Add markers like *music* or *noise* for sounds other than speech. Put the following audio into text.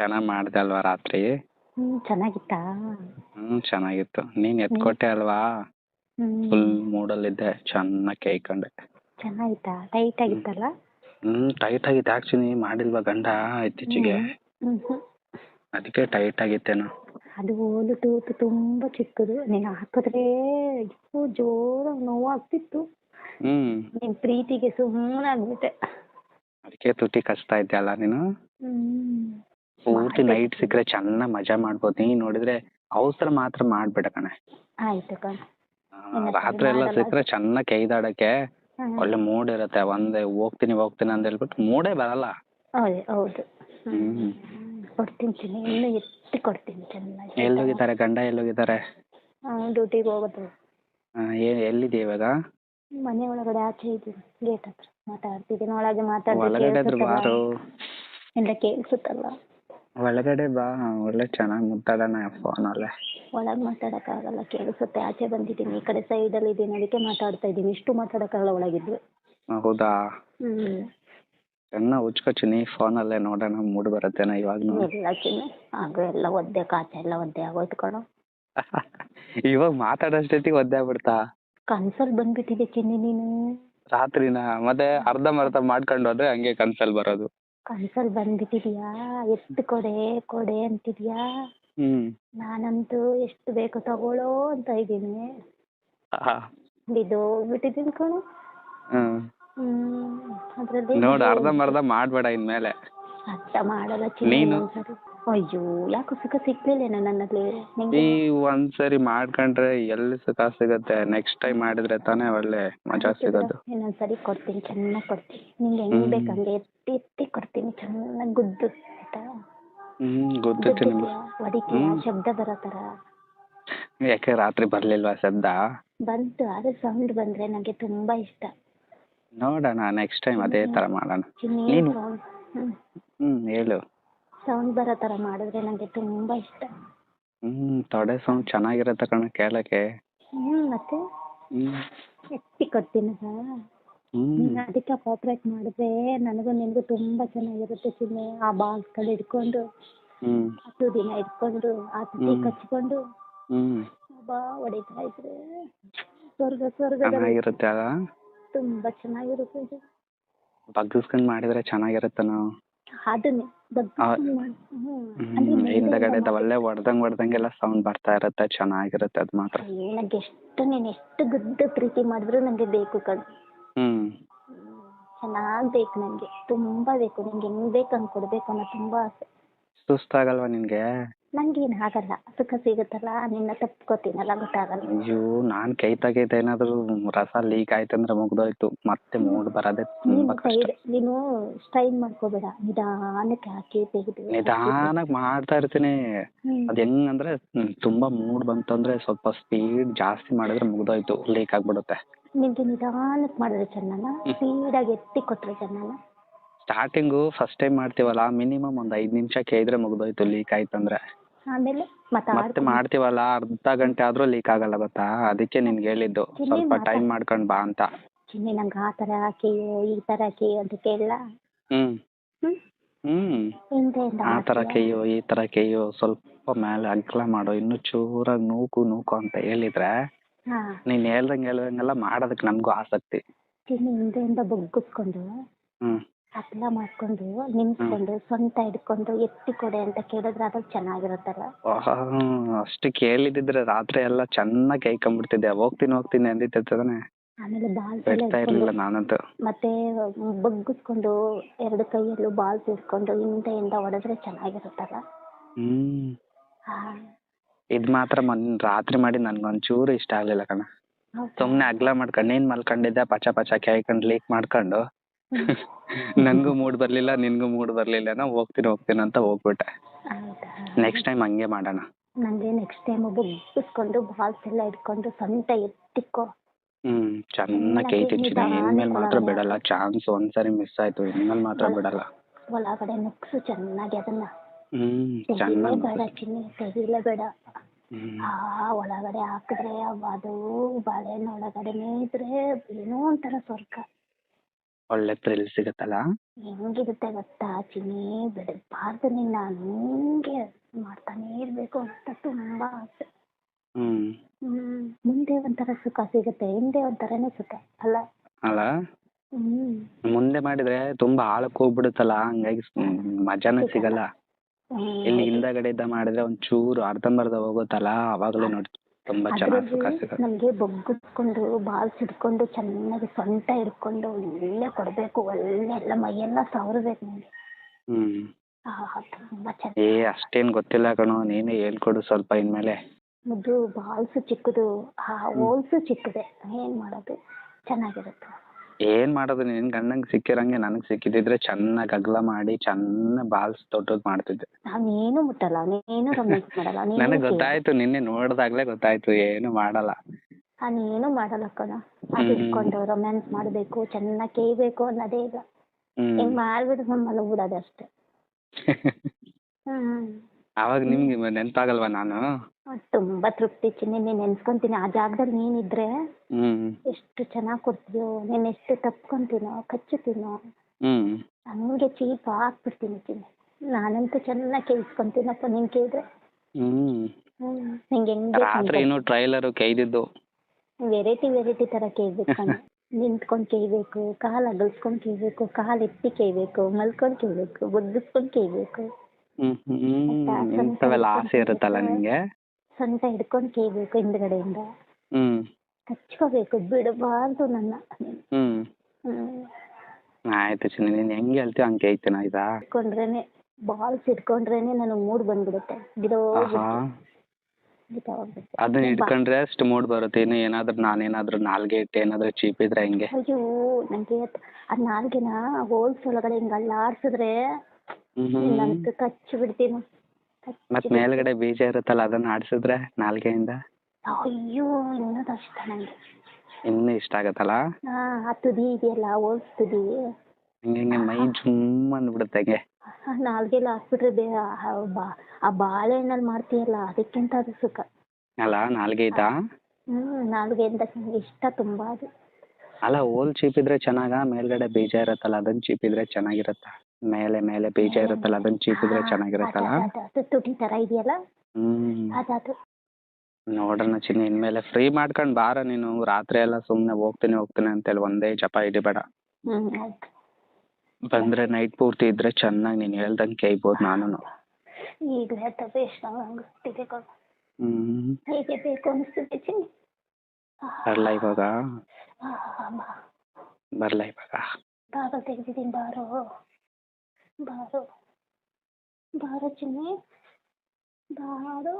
ಚೆನ್ನಾಗ್ ಮಾಡ್ದೆ ಅಲ್ವಾ ರಾತ್ರಿ? ಹ್ಮ್ ಚೆನ್ನಾಗಿತ್ತಾ? ಹ್ಮ್ ಚೆನ್ನಾಗಿತ್ತು. ನೀನ್ ಎತ್ಕೊಟ್ಟೆ ಅಲ್ವಾ? ಫುಲ್ ಮೂಡಲ್ಲಿದ್ದೆ ಚೆನ್ನಾಗಿ ಕೇಯ್ಕೊಂಡೆ ಚೆನ್ನಾಗಿತ್ತಾ? ಟೈಟ್ ಆಗಿತ್ತಲ್ಲ? ಹ್ಮ್ ಟೈಟ್ ಆಗಿತ್ತು. ಆಕ್ಚುಲಿ ಮಾಡಿಲ್ವಾ ಗಂಡ ಇತ್ತೀಚೆಗೆ? ಹ್ಮ್ ಹ್ಮ್ ಅದಕ್ಕೆ ಟೈಟ್ ಆಗಿತ್ತೇನೋ. ಅದು ಓಲು ತೂತು ತುಂಬಾ ಚಿಕ್ಕದು. ನೀನ್ ಹಾಕಿದ್ರೆ ಇಷ್ಟು ಜೋರಾಗಿ ನೋವಾಗ್ತಿತ್ತು. ಹ್ಮ್. ನಿನ್ ಪ್ರೀತಿಗೆ ಸುಮ್ಮನಾಗ್ಬಿಟ್ಟೆ ಅದಕ್ಕೆ ತುಟಿ ಕಚ್ತಾ ಇದ್ದೆ ಅಲ್ಲ ನೀನು? ಹ್ಮ್. ಪೂರ್ತಿ ನೈಟ್ ಸಿಕ್ಕರೆ ಚೆನ್ನಾಗಿ ಮಜಾ ಮಾಡ್ಬೋದು ನೀನ್ ನೋಡಿದ್ರೆ ಅವಸರ ಮಾತ್ರ ಮಾಡ್ಬೇಡ ಕಣೆ. ಆಯ್ತು ಕಣ. ರಾತ್ರಿ ಎಲ್ಲ ಸಿಕ್ಕರೆ ಚೆನ್ನಾಗಿ ಕೈದಾಡಕ್ಕೆ ಒಳ್ಳೆ ಮೂಡ್ ಇರುತ್ತೆ. ಒಂದೇ ಹೋಗ್ತೀನಿ ಹೋಗ್ತೀನಿ ಅಂತ ಹೇಳ್ಬಿಟ್ಟು ಮೂಡೇ ಬರಲ್ಲ. ಹೌದು ಹೌದು. ಹ್ಮ್. ಕೊಡ್ತೀನಿ ಚಿನ್ನಿ ಇನ್ನು ಎತ್ತಿ ಕೊಡ್ತೀನಿ ಚೆನ್ನಾಗಿ. ಎಲ್ಲೋಗಿದ್ದಾರೆ ಗಂಡ ಎಲ್ಲೋಗಿದ್ದಾರೆ? ಡ್ಯೂಟಿಗೆ ಹೋಗೋದು. ಆ, ಎಲ್ಲಿದೆ ಇವಾಗ? ಮನೆ ಒಳಗಡೆ ಆಚೆ ಇದ್ದೀನಿ. ಗೇಟ್ ಹತ್ರ ಮಾತಾಡ್ತಿದ್ದೀನಿ. ಒಳಗೆ ಮಾತಾಡ್ತಿದ್ದೀನಿ ಒಳಗಡೆ ಆದ್ರೂ ಬಾರು. ಎಲ್ಲ ಕೇಳಿಸುತ್ತಲ್ಲ. ಒಳಗಡೆ ಬಾ ಒಳ್ಳೆ ಚೆನ್ನಾಗ್ ಫೋನ್ ಫೋನಲ್ಲೇ ಒಳಗೆ ಮಾತಾಡೋಕ್ಕಾಗಲ್ಲ ಕೇಳಿಸುತ್ತೆ. ಆಚೆ ಬಂದಿದ್ದೀನಿ ಈ ಕಡೆ ಸೈಡಲ್ಲಿ ಇದ್ದೀನಿ ಅದಕ್ಕೆ ಮಾತಾಡ್ತಾ ಇದ್ದೀನಿ. ಇಷ್ಟು ಮಾತಾಡೋಕ್ಕಾಗಲ್ಲ ಒಳಗಿದ್ದು. ಹೌದಾ? ಹ್ಞೂ ಚೆನ್ನಾಗ್ ಫೋನ್ ಫೋನಲ್ಲೇ ನೋಡೋಣ ಮೂಡ್ ಬರುತ್ತೇನ ಇವಾಗ ಇಲ್ಲ ಚಿನ್ನ ಎಲ್ಲ ಒದ್ದೆ ಕಾಚೆ ಎಲ್ಲ ಒದ್ದೆ ಆಗೋಯ್ತು ಕಣೋ. *laughs* ಇವಾಗ ಮಾತಾಡೋಷ್ಟೊತ್ತಿಗೆ ಒದ್ದೆ ಆಗ್ಬಿಡ್ತಾ? ಕನ್ಸಲ್ಲಿ ಬಂದ್ಬಿಟ್ಟಿದೆ ಚಿನ್ನಿ ನೀನು. ರಾತ್ರಿನ? ಮತ್ತೆ ಅರ್ಧಂಬರ್ಧ ಮಾಡ್ಕೊಂಡು ಹೋದ್ರೆ ಹಂಗೆ ಕನ್ಸಲ್ ಬರೋದು. ಕನ್ಸಲ್ಲಿ ಬಂದ್ಬಿಟ್ಟಿದ್ಯಾ? ಎಷ್ಟು ಕೊಡೆ ಕೊಡೆ ಅಂತಿದ್ಯಾ? ಹ್ಮ್. ನಾನಂತೂ ಎಷ್ಟು ಬೇಕು ತಗೊಳ್ಳೋ ಅಂತ ಇದ್ದೀನಿ. ಆಹಾ. ಬಿದ್ದೋಗ್ಬಿಟ್ಟಿದ್ದೀನಿ ಕಣು. ಹ್ಮ್. ಹ್ಮ್. ಅದ್ರಲ್ಲಿ ನೋಡು ಅರ್ಧಂಬರ್ಧ ಮಾಡ್ಬೇಡ ಇನ್ಮೇಲೆ. ಅರ್ಥ ಮಾಡಲ್ಲ ಚಿನ್ನ ನೀನು? ಒಂದ್ಸರಿ. ಅಯ್ಯೋ ಯಾಕೋ ಸುಖ ಸಿಗ್ಲಿಲ್ಲೇನೋ ನನ್ನಲ್ಲಿ? ಈ ನಿಂಗೆ ಒಂದ್ಸರಿ ಮಾಡ್ಕೊಂಡ್ರೆ ಎಲ್ಲಿ ಸುಖ ಸಿಗುತ್ತೆ? ನೆಕ್ಸ್ಟ್ ಟೈಮ್ ಮಾಡಿದ್ರೆ ತಾನೇ ಒಳ್ಳೆ ಮಜಾ ಸಿಗೋದು. ಇನ್ನೊಂದ್ಸರಿ ಕೊಡ್ತೀನಿ ಚೆನ್ನಾಗಿ ಕೊಡ್ತೀನಿ. ನಿಂಗೆ ಹೆಂಗ್ ಹ್ಮ್. ಬೇಕು ಹಂಗೆ ಎತ್ತಿ ಎತ್ತಿ ಕೊಡ್ತೀನಿ ಚೆನ್ನಾಗಿ ಗುದ್ದು ಆಯ್ತಾ? ಹ್ಮ್ ಗೊತ್ತೈತಿ ನಿಮ್ಗೆ ಗುದ್ದುತ್ತೀಯಾ? ಹ್ಮ್. ಶಬ್ದ ಬರೋ ಥರ. ಯಾಕೆ ರಾತ್ರಿ ಬರ್ಲಿಲ್ವಾ ಶಬ್ದ? ಬಂತು ಆದ್ರೆ ಸೌಂಡ್ ಬಂದ್ರೆ ನಂಗೆ ತುಂಬಾ ಇಷ್ಟ. ನೋಡೋಣ ನೆಕ್ಸ್ಟ್ ಟೈಮ್ ಅದೇ ತರ ಮಾಡೋಣ. ನೀನು? ಸೌಂಡ್? ಹ್ಮ್. ಹ್ಮ್ ಹೇಳು. ಸೌಂಡ್ ಬರೋ ತರ ಮಾಡಿದ್ರೆ ನಂಗೆ ತುಂಬಾ ಇಷ್ಟ. ಹ್ಮ್ ತೊಡೆ ಸೌಂಡ್ ಚೆನ್ನಾಗಿರತ್ತೆ ಕಣ ಕೇಳಕ್ಕೆ. ಹ್ಮ್ ಮತ್ತೆ? ಹ್ಮ್. ಎತ್ತಿ ಕೊಡ್ತೀನಿ ಹಾ? ಹ್ಮ್. ನೀನ್ ಅದಕ್ಕೆ ಮಾಡಿದ್ರೆ ನನಗೂ ನಿನಗೂ ತುಂಬಾ ಚೆನ್ನಾಗಿರುತ್ತೆ ಚಿನ್ನಿ ಆ ಬಾಲ್ಸ್ಗಳು ಹಿಡ್ಕೊಂಡು. ಹ್ಮ್. ಹತ್ತು ದಿನ ಇಟ್ಕೊಂಡು ಆ ತುಟಿ ಹ್ಮ್. ಕಚ್ಕೊಂಡು. ಹ್ಮ್. ಬಾ ಹೊಡಿತಾ ಇದ್ರೆ. ಸ್ವರ್ಗ ಸ್ವರ್ಗದಲ್ಲಿ ಚೆನ್ನಾಗಿರುತ್ತೆ ಅಲ್ಲ? ತುಂಬಾ ಚೆನ್ನಾಗಿರುತ್ತೆ. ಬಗ್ಗಿಸ್ಕೊಂಡ್ ಮಾಡಿದ್ರೆ ಚೆನ್ನಾಗಿರುತ್ತೆ ನಾವು. ಅದನ್ನೇ ಬಗ್ಗಿಸ್ಕೊಂಡು ಮಾಡು. ಹ್ಮ್. ಅಂದ್ರೆ ಹ್ಮ್ ಹಿಂದಗಡೆ ಒಳ್ಳೆ ಹೊಡ್ದಂಗ್ ಹೊಡ್ದಂಗೆಲ್ಲ ಸೌಂಡ್ ಬರ್ತಾ ಇರುತ್ತೆ ಚೆನ್ನಾಗಿರುತ್ತೆ ಅದ್ ಮಾತ್ರ. ಅಯ್ಯೋ, ನಂಗೆ ಎಷ್ಟು ನೀನು ಎಷ್ಟು ಗುದ್ದು ಪ್ರೀತಿ ಮಾಡಿದ್ರು ನಂಗೆ ಬೇಕು ಕಣ್. ಹ್ಮ್. ಚೆನ್ನಾಗ್ ಬೇಕು ನಂಗೆ ತುಂಬಾ ಬೇಕು ನಂಗೆ ಹೆಂಗ್ ಬೇಕು ಹಂಗ್ ಕೊಡ್ಬೇಕು ಅನ್ನೋ ತುಂಬಾ ಆಸೆ. ಸುಸ್ತಾಗಲ್ವಾ ನಿನ್ಗೆ? ನಂಗೇನ್ ಆಗಲ್ಲ ಸುಖ ಸಿಗುತ್ತಲ್ಲ ನಿನ್ನ ತಪ್ಕೋತೀನಲ್ಲ ಗೊತ್ತಾಗಲ್ಲ. ಅಯ್ಯೋ ನಾನ್ ಕೈ ತೆಗೀತ ಏನಾದ್ರು ರಸ ಲೀಕ್ ಆಯ್ತಂದ್ರೆ ಮುಗ್ದೋಯ್ತು. ಮತ್ತೆ ಮೂಡ್ ಬರೋದೇ ನೀನು ತುಂಬಾ ಕಷ್ಟ. ಸೈಡ್ ನೀನು ಸ್ಟ್ರೈನ್ ಮಾಡ್ಕೋಬೇಡ. ನಿಧಾನಕ್ಕೆ ಹಾಕಿ ತೆಗೆದು ನಿಧಾನಕ್ ಮಾಡ್ತಾ ಇರ್ತೀನಿ. ಹ್ಮ್. ಅದ್ ಹೆಂಗಂದ್ರೆ ಹ್ಮ್, ತುಂಬಾ ಮೂಡ್ ಬಂತಂದ್ರೆ ಸ್ವಲ್ಪ ಸ್ಪೀಡ್ ಜಾಸ್ತಿ ಮಾಡಿದ್ರೆ ಮುಗ್ದೋಯ್ತು ಲೀಕ್ ಆಗ್ಬಿಡುತ್ತೆ. ನಿಮ್ಗೆ ನಿಧಾನಕ್ಕೆ ಮಾಡಿದ್ರೆ ಚೆನ್ನಲ್ಲ ಆಗಿ ಎತ್ತಿ ಕೊಟ್ರೆ ಚೆನ್ನಲ್ಲ ಸ್ಟಾರ್ಟಿಂಗು ಫಸ್ಟ್ ಟೈಮ್ ಮಾಡ್ತೀವಲ್ಲ ಮಿನಿಮಮ್ ಒಂದ್ ಐದ್ ನಿಮಿಷ ಕೇಳಿದ್ರೆ ಮುಗ್ದೋಯ್ತು ಲೀಕ್ ಆಯ್ತಂದ್ರೆ. ಆಮೇಲೆ ಮತ್ತೆ ಮಾಡ್ತೀವಲ್ಲ ಅರ್ಧ ಗಂಟೆ ಆದ್ರೂ ಲೀಕ್ ಆಗಲ್ಲ ಗೊತ್ತಾ? ಅದಕ್ಕೆ ನಿನ್ಗೆ ಹೇಳಿದ್ದು. ಸ್ವಲ್ಪ ಮಾತಾ- ಟೈಮ್ ಮಾಡ್ಕೊಂಡ್ ಬಾ ಅಂತ. ಚಿನ್ನಿ ನಂಗೆ ಆ ತರ ಹಾಕಿ ಈ ತರ ಹಾಕಿ ಅಂತ ಕೇಳಲ್ಲ ಹ್ಮ್. ಹ್ಮ್. ಹ್ಮ್ ಹಿಂದೆಯಿಂದ ಆ ತರ ಹಾಕ್ತೀಯ? ಕೈಯೋ ಈ ತರ ಕೇಯೋ ಸ್ವಲ್ಪ ಮೇಲೆ ಅಗ್ಲ ಮಾಡೋ ಇನ್ನು ಚೂರಾಗಿ ನೂಕು ನೂಕು ಅಂತ ಹೇಳಿದ್ರೆ ಹಾ. ನೀನ್ ಹೇಳ್ದಂಗೆ ಹೇಳ್ದಂಗೆಲ್ಲ ಮಾಡೋದಕ್ಕೆ ನಮಗೂ ಆಸಕ್ತಿ. ಚಿನ್ನಿ ಹಿಂದೆಯಿಂದ ಬಗ್ಗಿಸ್ಕೊಂಡು ಹ್ಮ್. ಅಗಲ ಮಾಡ್ಕೊಂಡು ನಿಂತ್ಕೊಂಡು ಸ್ವಂತ ಹಿಡ್ಕೊಂಡು ಎತ್ತಿ ಕೊಡೆ ಅಂತ ಕೇಳಿದ್ರೆ ಅದು ಚೆನ್ನಾಗಿರುತ್ತಲ್ಲ? ಆಹಾ, ಅಷ್ಟು ಕೇಳಿದಿದ್ರೆ ರಾತ್ರಿ ಎಲ್ಲ ಚೆನ್ನಾಗಿ ಕೈಕೊಂಡ್ಬಿಡ್ತಿದ್ದೆ ಹೋಗ್ತೀನಿ ಹೋಗ್ತೀನಿ ಅಂದಿದ್ದಾನೆ ಆಮೇಲೆ ಬಾಲ್ಸ್ ಎಲ್ಲ ಬಿಡ್ತಾ ಹಿಡ್ಕೊಂಡು ಇರ್ಲಿಲ್ಲ ನಾನಂತೂ. ಮತ್ತೆ ಬಗ್ಗಿಸ್ಕೊಂಡು ಎರಡು ಕೈಯಲ್ಲೂ ಬಾಲ್ಸ್ ಹಿಡ್ಕೊಂಡು ಹಿಂದೆಯಿಂದ ಹೊಡೆದ್ರೆ ಚೆನ್ನಾಗಿರುತ್ತಲ್ಲ? ಹ್ಮ್. ಇದ್ ಮಾತ್ರ ಮೊನ್ ರಾತ್ರಿ ಮಾಡಿ ನನ್ಗೊಂಚೂರು ಇಷ್ಟ ಆಗ್ಲಿಲ್ಲ ಕಣ. ಹೌದಾ? ಸುಮ್ನೆ ಅಗ್ಲ ಮಾಡ್ಕೊಂಡು ನೀನ್ ಮಲ್ಕೊಂಡಿದ್ದೆ ಪಚ ಪಚ ಕೇಳ್ಕೊಂಡು ಲೀಕ್ ಮಾಡ್ಕೊಂಡು ನನ್ಗೂ ಮೂಡ್ ಬರ್ಲಿಲ್ಲ ನಿನ್ಗೂ ಮೂಡ್ ಬರ್ಲಿಲ್ಲ ನಾ ಹೋಗ್ತೀನಿ ಹೋಗ್ತೀನಿ ಅಂತ ಹೋಗ್ಬಿಟ್ಟೆ. ನೆಕ್ಸ್ಟ್ ಟೈಮ್ ಹಂಗೆ ಮಾಡೋಣ. ನಂಗೆ ನೆಕ್ಸ್ಟ್ ಟೈಮ್ ಬಿಸ್ಕೊಂಡು ಬಾಲ್ಸ್ ಎಲ್ಲ ಇಟ್ಕೊಂಡು ಸೊಂಟ ಎತ್ತಿಕ್ಕೋ ಹ್ಮ್ ಚೆನ್ನಾಗಿ ಕೈ ತಿರ್ಚಿನಿ ಇನ್ಮೇಲೆ ಮಾತ್ರ ಬಿಡಲ್ಲ ಚಾನ್ಸ್ ಒಂದ್ಸರಿ ಮಿಸ್ ಆಯ್ತು ಇನ್ಮೇಲೆ ಮಾತ್ರ ಬಿಡಲ್ಲ. ಒಳಗಡೆ ನುಗ್ಸು ಚೆನ್ನಾಗಿ ಅದನ್ನ. ಹ್ಮ್ ಚೆನ್ನಾಗಿ ಬೇಡ ಚಿನ್ನಿ ತೆಗಿಲೇ ಬೇಡ. ಆ ಒಳಗಡೆ ಹಾಕಿದ್ರೆ ಅದು ಬಾಳೆಹಣ್ಣು ಒಳಗಡೆನೇ ಇದ್ರೆ ಏನೋ ಒಂಥರ ಸ್ವರ್ಗ. ಒಳ್ಳೆ ಥ್ರಿಲ್ ಸಿಗುತ್ತಲ್ಲ? ಹೆಂಗಿರುತ್ತೆ ಗೊತ್ತಾ ಚಿನ್ನಿ? ಬಿಡಬಾರ್ದು ನಿನ್ನ ಹಂಗೆ ಮಾಡ್ತಾನೆ ಇರಬೇಕು ಅಂತ ತುಂಬಾ ಆಸೆ. ಹ್ಮ್. ಹ್ಮ್ ಮುಂದೆ ಒಂಥರ ಸುಖ ಸಿಗುತ್ತೆ ಹಿಂದೆ ಒಂಥರನೇ ಸುಖ ಅಲ್ಲ? ಅಲ್ಲ? ಹ್ಮ್. ಮುಂದೆ ಮಾಡಿದ್ರೆ ತುಂಬಾ ಆಳಕ್ಕೆ ಹೋಗ್ಬಿಡುತ್ತಲ್ಲ ಹಂಗಾಗಿ ಸ್- ಮಜಾನೇ ಸಿಗಲ್ಲ. ಇಲ್ಲಿ ಇದ್ದ ಮಾಡಿದ್ರೆ ಒಂಚೂರು ಅರ್ಧಂಬರ್ಧ ಹೋಗುತ್ತಲ್ಲ ಅವಾಗಲೇ ನೋಡಿ ತುಂಬಾ ಚೆನ್ನಾಗಿ ಸುಖ ಸಿಗುತ್ತೆ. ನಮ್ಗೆ ಬಗ್ಗಿಸ್ಕೊಂಡು ಬಾಲ್ಸ್ ಹಿಡ್ಕೊಂಡು ಚೆನ್ನಾಗಿ ಸೊಂಟ ಹಿಡ್ಕೊಂಡು ಒಳ್ಳೆ ಕೊಡ್ಬೇಕು ಒಳ್ಳೆ ಎಲ್ಲ ಮೈಯೆಲ್ಲ ಸವರ್ಬೇಕು ನಿಮ್ಗೆ ಹ್ಮ್. ಆಹಾ ತುಂಬಾ ಏ ಚೆನ್ನಾಗಿ ಅಷ್ಟೇನ್ ಗೊತ್ತಿಲ್ಲ ಕಣೋ ನೀನೇ ಹೇಳ್ಕೊಡು ಸ್ವಲ್ಪ ಇನ್ಮೇಲೆ. ಮುದ್ದು ಬಾಲ್ಸ್ ಚಿಕ್ಕದು ಆ ಹೋಲ್ಸು ಚಿಕ್ಕದೆ ಏನ್ ಮಾಡೋದು ಚೆನ್ನಾಗಿರುತ್ತೆ. ಏನ್ ಮಾಡೋದು? ನಿನ್ ಗಂಡಂಗ್ ಸಿಕ್ಕಿರಂಗೆ ನನಗ್ ಸಿಕ್ಕಿದಿದ್ರೆ ಚೆನ್ನಾಗ್ ಅಗಲ ಮಾಡಿ ಚೆನ್ನಾಗ್ ಬಾಲ್ಸ್ ದೊಡ್ಡದ್ ಮಾಡ್ತಿದ್ದೆ. ನಾನೇನು ಮುಟ್ಟಲ್ಲ. ನೀನು ರೊಮ್ಯಾನ್ಸ್ ಮಾಡಲ್ಲ. ನೀನು ನನಗ್ ಗೊತ್ತಾಯ್ತು ನಿನ್ನೆ ನೋಡ್ದಾಗ್ಲೇ ಗೊತ್ತಾಯ್ತು ಏನು ಮಾಡಲ್ಲ. ನಾನೇನು ಮಾಡಲ್ಲ ಕಣ. ಅದು. ಇಟ್ಕೊಂಡು ರೊಮ್ಯಾನ್ಸ್ ಮಾಡಬೇಕು ಚೆನ್ನಾಗಿ ಕೇಯ್ಬೇಕು ಅನ್ನೋದೇ ಇಲ್ಲ. ಹಿಂಗ್ ಮಾಡ್ಬಿಟ್ಟು ಮಲಗ್ಬಿಡೋದು ಅಷ್ಟೇ. *laughs* ಹ್ಮ್. ಅವಾಗ ನಿಮ್ಗೆ ನೆನ್ಪಾಗಲ್ವಾ ನಾನು? ತುಂಬಾ ತೃಪ್ತಿ ಚಿನ್ನಿ ನೆನ್ಸ್ಕೊಂತೀನಿ. ಆ ಜಾಗದಲ್ಲಿ ನೀನಿದ್ರೆ ಹ್ಮ್. ಎಷ್ಟು ಚೆನ್ನಾಗಿ ಕೊಡ್ತೀಯೋ ನೀನ್ ಎಷ್ಟು ತಪ್ಕೊಂತೀನೋ ಕಚ್ಚುತ್ತೀನೋ ಹ್ಮ್. ಹಂಗೆ ಚೀಪ್ ಹಾಕ್ಬಿಡ್ತೀನಿ ಚಿನ್ನಿ. ನಾನಂತೂ ಚೆನ್ನಾಗಿ ಕೇಳಿಸ್ಕೊಂತೀನಪ್ಪ ನೀನ್ ಕೇಳಿದ್ರೆ. ಹ್ಮ್. ಹ್ಮ್. ನಿಂಗೆ ರಾತ್ರಿ ಹೆಂಗೆ ಇನ್ನು ಟ್ರೈಲರ್ ಕೈದಿದ್ದು ವೆರೈಟಿ ವೆರೈಟಿ ತರ ಕೇಳ್ಬೇಕು ಕಣ. *laughs* ನಿಂತ್ಕೊಂಡು ಕೇಳ್ಬೇಕು ಕಾಲ್ ಅಗಲ್ಸ್ಕೊಂಡು ಕೇಳ್ಬೇಕು ಕಾಲ್ ಎತ್ತಿ ಕೇಳ್ಬೇಕು ಮಲ್ಕೊಂಡು ಕೇಳ್ಬೇಕು ಬಗ್ಗಿಸ್ಕೊಂಡು ಕೇಳ್ಬೇಕು. ಇಂಥವೆಲ್ಲ ಆಸೆ ಇರುತ್ತಲ್ಲ ನಿಂಗೆ? ಸೊಂಟ ಹಿಡ್ಕೊಂಡು ಕೇಳ್ಬೇಕು ಹಿಂದ್ಗಡೆಯಿಂದ. ಹ್ಮ್. ಕಚ್ಕೋಬೇಕು ಬಿಡಬಾರ್ದು ನನ್ನ. ಹ್ಮ್. ಆಯ್ತು ಚಿನ್ನಿ ನೀನ್ ಹೆಂಗ್ ಹೇಳ್ತೀವಿ ಹಂಗೆ ಕೇಳ್ತೀನಿ ಆಯ್ತಾ? ಹಿಡ್ಕೊಂಡ್ರೇನೆ ಬಾಲ್ಸ್ ಹಿಡ್ಕೊಂಡ್ರೇನೆ ನನಗೆ ಮೂಡ್ ಬಂದ್ಬಿಡುತ್ತೆ. ಬಿಡೋ ಆಹಾ. ಬಿಟ್ಟೋಗ್ಬಿಡುತ್ತೆ ಅದನ್ನ ಹಿಡ್ಕೊಂಡ್ರೆ ಅಷ್ಟು ಮೂಡ್ ಬರುತ್ತೆ. ಇನ್ನು ಏನಾದ್ರು ನಾನೇನಾದ್ರೂ ನಾಲ್ಗೆ ಇಟ್ಟು ಏನಾದ್ರೂ ಚೀಪ್ ಇದ್ರೆ ಹೆಂಗೆ? ಅಯ್ಯೋ ನಂಗೆ ಅದ್ ನಾಲ್ಗೆನ? ಹೋಲ್ಸ್ ಒಳಗಡೆ ಹಿಂಗೆ ಅಲ್ಲಾಡ್ಸಿದ್ರೆ ಹ್ಮ್. ಕಚ್ಚಿ ಬಿಡ್ತೀನಿ. ಮತ್ ಮೇಲ್ಗಡೆ ಬೀಜ ಇರುತ್ತಲ್ಲ ಅದನ್ನ ಆಡ್ಸಿದ್ರೆ ನಾಲ್ಗೆಯಿಂದ? ಅಯ್ಯೋ ಇನ್ನೂ ಕಷ್ಟ ನನಗೆ ಇನ್ನೂ ಇಷ್ಟ ಆಗತ್ತಲ್ಲ? ಹಾ ಆ ತುದಿ ಇದೆಯಲ್ಲ ತುದಿ. ಹಿಂಗೆ ಹಿಂಗೆ ಮೈ ಜುಮ್ ಅಂದ್ಬಿಡುತ್ತೆ ಹಂಗೆ. ನಾಲ್ಗೆಲ್ಲ ಹಾಕ್ಬಿಟ್ರೆ ಬೇ ಆ ಬಾ- ಆ ಬಾಳೆಹಣ್ಣಲ್ಲಿ ಮಾಡ್ತೀಯಲ್ಲ ಅದಕ್ಕಿಂತ ಅದು ಸುಖ. ಅಲ್ಲ ನಾಲ್ಗೆ ಇದ್ದಾ? ಹ್ಮ್ ನಾಲ್ಗೆಯಿಂದ ನನಗೆ ಇಷ್ಟ ತುಂಬಾ ಅದು. ಅಲ್ಲ ಓಲ್ ಚೀಪಿದ್ರೆ ಇದ್ರೆ ಚೆನ್ನಾಗ? ಮೇಲ್ಗಡೆ ಬೀಜ ಇರುತ್ತಲ್ಲ ಅದನ್ನ ಚೀಪಿದ್ರೆ ಇದ್ರೆ ಚೆನ್ನಾಗಿರತ್ತ? ಮೇಲೆ ಮೇಲೆ ಬೀಜ ಇರುತ್ತಲ್ಲ ಅದನ್ನ ಚೀಕಿದ್ರೆ ಚೆನ್ನಾಗಿರುತ್ತಲ್ಲ? ತುಟಿ ತರ ಇದೆಯಲ್ಲ? ಹ್ಮ್. ನೋಡೋಣ ಚಿನ್ನಿ ಇನ್ಮೇಲೆ ಫ್ರೀ ಮಾಡ್ಕೊಂಡ್ ಬಾರ ನೀನು ರಾತ್ರಿ ಎಲ್ಲ ಸುಮ್ನೆ ಹೋಗ್ತೀನಿ ಹೋಗ್ತೀನಿ ಅಂತೇಳಿ ಒಂದೇ ಜಪ ಇಡಿ ಹ್ಮ್ ಆಯ್ತು. ಬಂದ್ರೆ ನೈಟ್ ಪೂರ್ತಿ ಇದ್ರೆ ಚೆನ್ನಾಗಿ ನೀನ್ ಹೇಳ್ದಂಗೆ ಕೇಳ್ಬೋದು ನಾನು ಎಷ್ಟು. ಹ್ಮ್. ಹೇಗೆ ಬೇಕು ಅನಿಸ್ತಿದೆ ಚಿನ್ನಿ? ಬರ್ಲ ಇವಾಗ? ಬರ್ಲಾ ಇವಾಗ? ಬಾಗ ತೆಗ್ದಿದ್ದೀನಿ ಬಾರೋ. ಬಾರೋ ಬಾರೋ ಚಿನ್ನಿ ಬಾರೋ